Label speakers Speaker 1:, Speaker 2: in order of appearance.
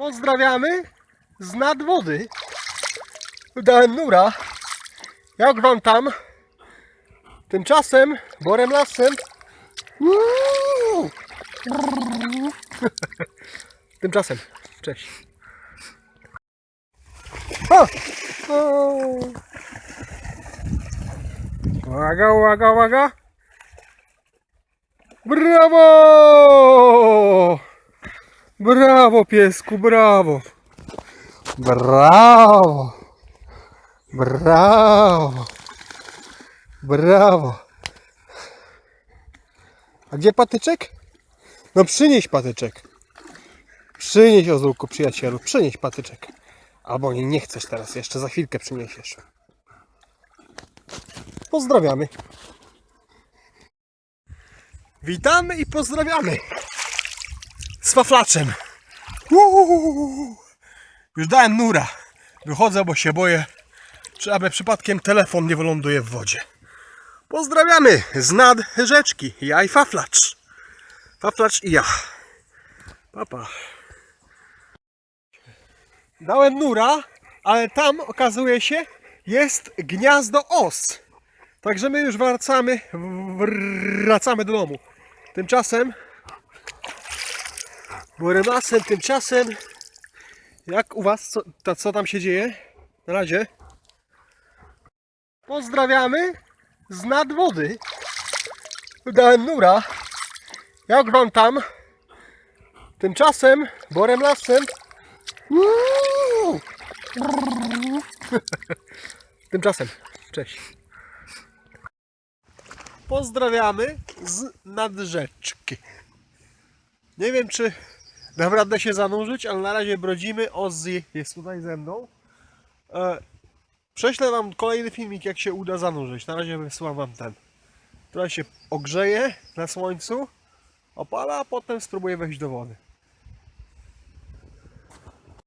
Speaker 1: Pozdrawiamy z nadwody. Dałem nura. Jak wam tam? Tymczasem, borem lasem. Tymczasem, cześć. Uwaga, uwaga, uwaga. Brawo! Brawo, piesku, brawo. Brawo. Brawo. Brawo. A gdzie patyczek? No przynieś patyczek. Przynieś ozulku, przyjacielu. Przynieś patyczek. Albo nie, nie chcesz teraz. Jeszcze za chwilkę przyniesiesz. Pozdrawiamy. Witamy i pozdrawiamy. Z waflaczem. Uuu. Już dałem nura. Wychodzę, bo się boję, czy aby przypadkiem telefon nie wyląduje w wodzie. Pozdrawiamy z nad rzeczki. Ja i Faflacz. Faflacz i ja. Papa. Dałem nura, ale tam okazuje się jest gniazdo os. Także my już wracamy, wracamy do domu. Tymczasem, Boremasem, tymczasem, jak u Was, co, ta, co tam się dzieje? Na razie. Pozdrawiamy z nadwody. Dałem nura. Wam tam? Tymczasem, borem lasem. Tymczasem, cześć. Pozdrawiamy z nadrzeczki. Nie wiem, czy dam radę się zanurzyć, ale na razie brodzimy. Ozzy jest tutaj ze mną. E, prześlę Wam kolejny filmik, jak się uda zanurzyć. Na razie wysyłam Wam ten. Trochę się ogrzeje na słońcu, opala, a potem spróbuję wejść do wody.